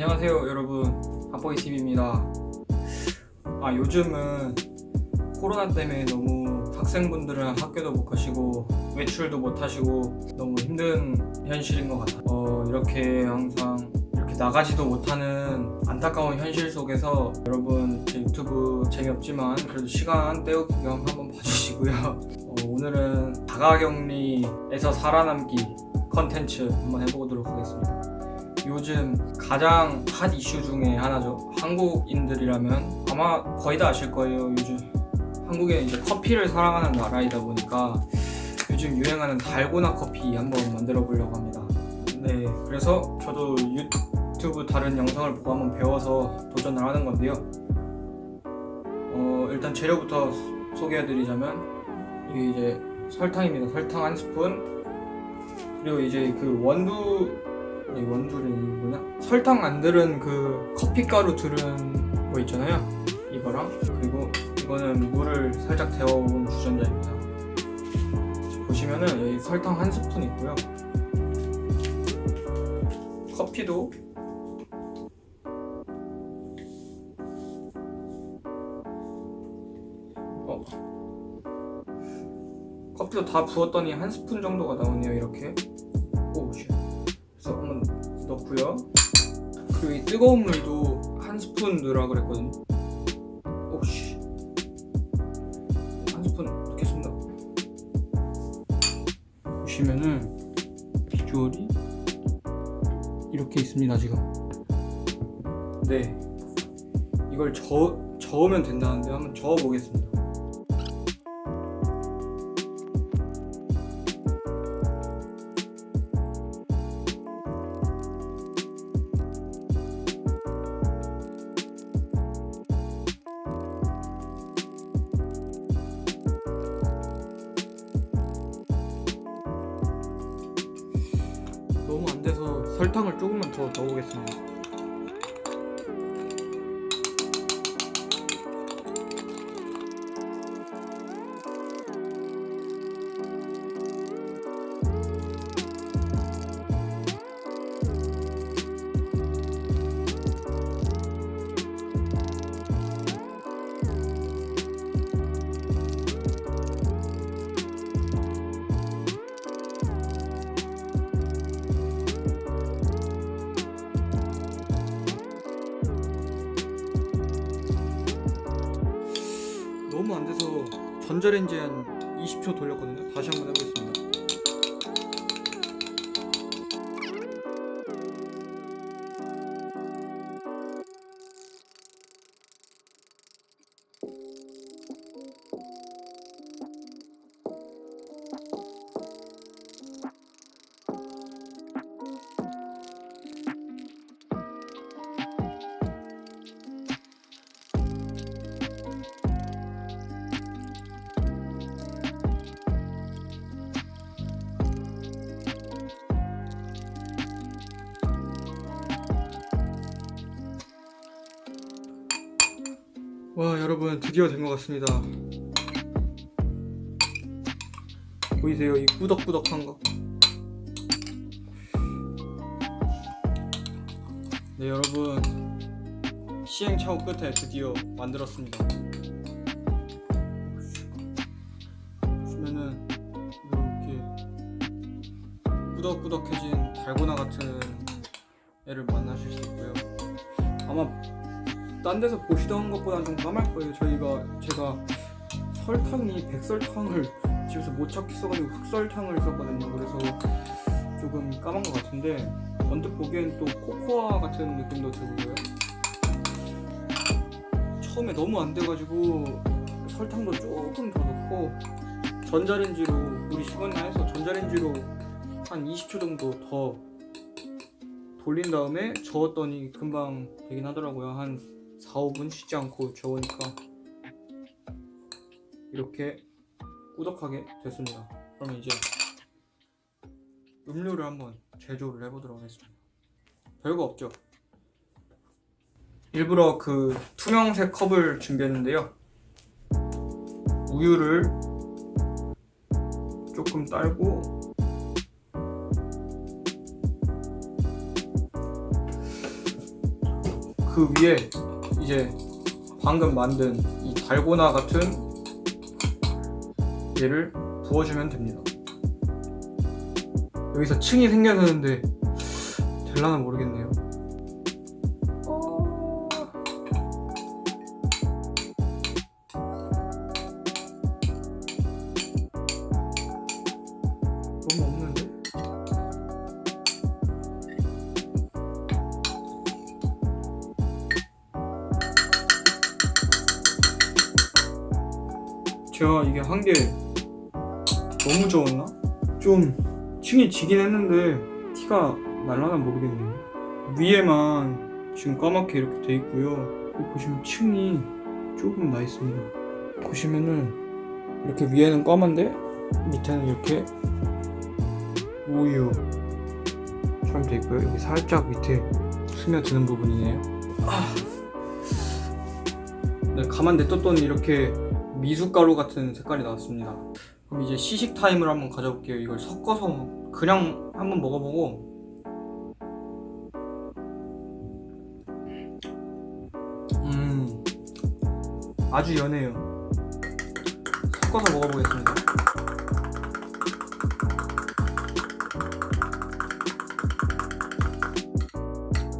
안녕하세요 여러분. 핫보이TV입니다. 아 요즘은 코로나 때문에 너무 학생분들은 학교도 못 가시고 외출도 못 하시고 너무 힘든 현실인 것 같아요. 어, 이렇게 항상 이렇게 나가지도 못하는 안타까운 현실 속에서 여러분 제 유튜브 재미없지만 그래도 시간 때우기 겸 한번 봐주시고요. 어, 오늘은 자가격리에서 살아남기 컨텐츠 한번 해보도록 하겠습니다 요즘 가장 핫 이슈 중에 하나죠. 한국인들이라면 아마 거의 다 아실 거예요. 요즘 한국에 이제 커피를 사랑하는 나라이다 보니까 요즘 유행하는 달고나 커피 한번 만들어 보려고 합니다. 네, 그래서 저도 유튜브 다른 영상을 보고 한번 배워서 도전을 하는 건데요. 어, 일단 재료부터 소개해 드리자면 이게 이제 설탕입니다. 설탕 한 스푼. 그리고 이제 그 원두 이 원두를 뭐냐? 설탕 안 들은 그 커피가루 들은 거 있잖아요. 이거랑 그리고 이거는 물을 살짝 데워온 주전자입니다. 보시면은 여기 설탕 한 스푼 있고요. 커피도 어. 커피도 다 부었더니 한 스푼 정도가 나오네요. 이렇게. 넣고요. 그리고 이 뜨거운 물도 한 스푼 넣으라 그랬거든요. 오씨. 한 스푼 넣겠습니다. 보시면은 비주얼이 이렇게 있습니다, 지금. 네. 이걸 저, 저으면 된다는데 한번 저어 보겠습니다. 너무 안 돼서 설탕을 조금만 더 넣어보겠습니다. 전자레인지에 한 20초 돌렸거든요. 다시 한번 해보겠습니다. 여러분 드디어 된 것 같습니다. 보이세요? 이 꾸덕꾸덕한 거. 네 여러분 시행착오 끝에 드디어 만들었습니다. 보시면은 이렇게 꾸덕꾸덕해진 달고나 같은 애를 만나실 수 있고요. 아마 딴 데서 보시던 것보다는 좀 까말 거예요. 저희가 제가 설탕이 백설탕을 집에서 못 찾기 써가지고 흑설탕을 썼거든요. 그래서 조금 까만 것 같은데 언뜻 보기엔 또 코코아 같은 느낌도 들고요. 처음에 너무 안 돼가지고 설탕도 조금 더 넣고 전자레인지로 우리 시간나 해서 전자레인지로 한 20초 정도 더 돌린 다음에 저었더니 금방 되긴 하더라고요. 한 4, 5분 쉬지 않고 저으니까 이렇게 꾸덕하게 됐습니다. 그러면 이제 음료를 한번 제조를 해보도록 하겠습니다. 별거 없죠? 일부러 그 투명색 컵을 준비했는데요. 우유를 조금 딸고 그 위에 이제 방금 만든 이 달고나 같은 얘를 부어주면 됩니다. 여기서 층이 생겨나는데 될라나 모르겠네요. 제가 이게 한 게 너무 적었나? 좀 층이 지긴 했는데 티가 날라나 모르겠네요. 위에만 지금 까맣게 이렇게 돼 있고요. 보시면 층이 조금 나 있습니다. 보시면은 이렇게 위에는 까만데 밑에는 이렇게 우유처럼 돼 있고요. 여기 살짝 밑에 스며드는 부분이네요. 아. 네, 가만 냅뒀더니 이렇게 미숫가루 같은 색깔이 나왔습니다. 그럼 이제 시식 타임을 한번 가져볼게요. 이걸 섞어서 그냥 한번 먹어보고 음 아주 연해요. 섞어서 먹어보겠습니다.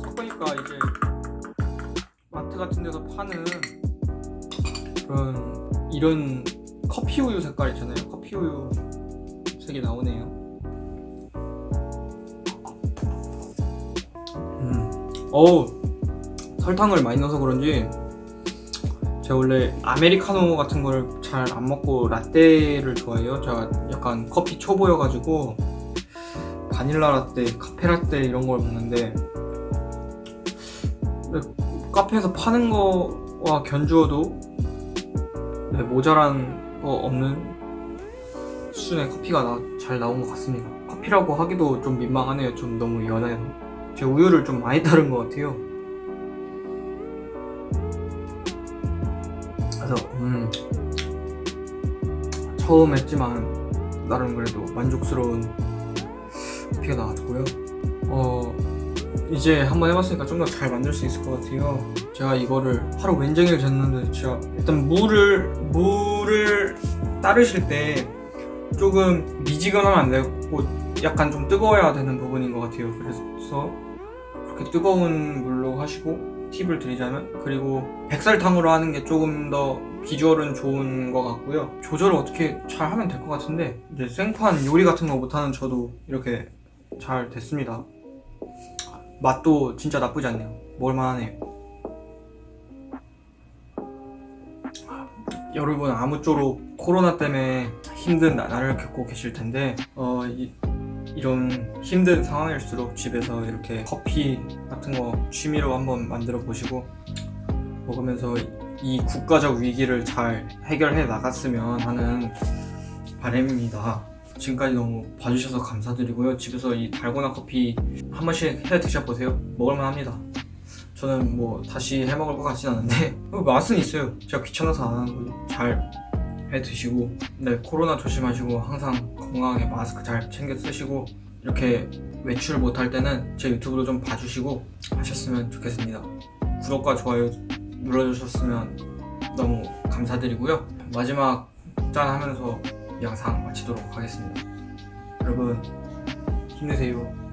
섞으니까 이제 마트 같은 데서 파는 그런 이런 커피 우유 색깔 있잖아요. 커피 우유 색이 나오네요. 음, 어우 설탕을 많이 넣어서 그런지 제가 원래 아메리카노 같은 걸잘안 먹고 라떼를 좋아해요. 제가 약간 커피 초보여가지고 바닐라 라떼, 카페 라떼 이런 걸 먹는데 카페에서 파는 거와 견주어도 네, 모자란 거 없는 수준의 커피가 나, 잘 나온 것 같습니다. 커피라고 하기도 좀 민망하네요. 좀 너무 연해요. 제 우유를 좀 많이 따른 것 같아요. 그래서 음, 처음 했지만 나름 그래도 만족스러운 커피가 나왔고요. 어 이제 한번 해봤으니까 좀 더 잘 만들 수 있을 것 같아요. 제가 이거를 하루 왼종일 쟀는데 제가 일단 물을 물을 따르실 때 조금 미지근하면 안 되고 약간 좀 뜨거워야 되는 부분인 것 같아요. 그래서 그렇게 뜨거운 물로 하시고 팁을 드리자면 그리고 백설탕으로 하는 게 조금 더 비주얼은 좋은 것 같고요. 조절을 어떻게 잘 하면 될 것 같은데 이제 생판 요리 같은 거 못하는 저도 이렇게 잘 됐습니다. 맛도 진짜 나쁘지 않네요. 먹을만하네요. 여러분 아무쪼록 코로나 때문에 힘든 나날을 겪고 계실 텐데 어, 이, 이런 힘든 상황일수록 집에서 이렇게 커피 같은 거 취미로 한번 만들어 보시고 먹으면서 이 국가적 위기를 잘 해결해 나갔으면 하는 바람입니다. 지금까지 너무 봐주셔서 감사드리고요. 집에서 이 달고나 커피 한 번씩 해 드셔보세요. 먹을만 합니다. 저는 뭐 다시 해 먹을 것 같진 않은데 어, 맛은 있어요. 제가 귀찮아서 안 하는 거죠. 잘 해 드시고 네 코로나 조심하시고 항상 건강하게 마스크 잘 챙겨 쓰시고 이렇게 외출 못 할 때는 제 유튜브도 좀 봐주시고 하셨으면 좋겠습니다. 구독과 좋아요 눌러주셨으면 너무 감사드리고요. 마지막 짠 하면서 영상 마치도록 하겠습니다. 여러분 힘내세요.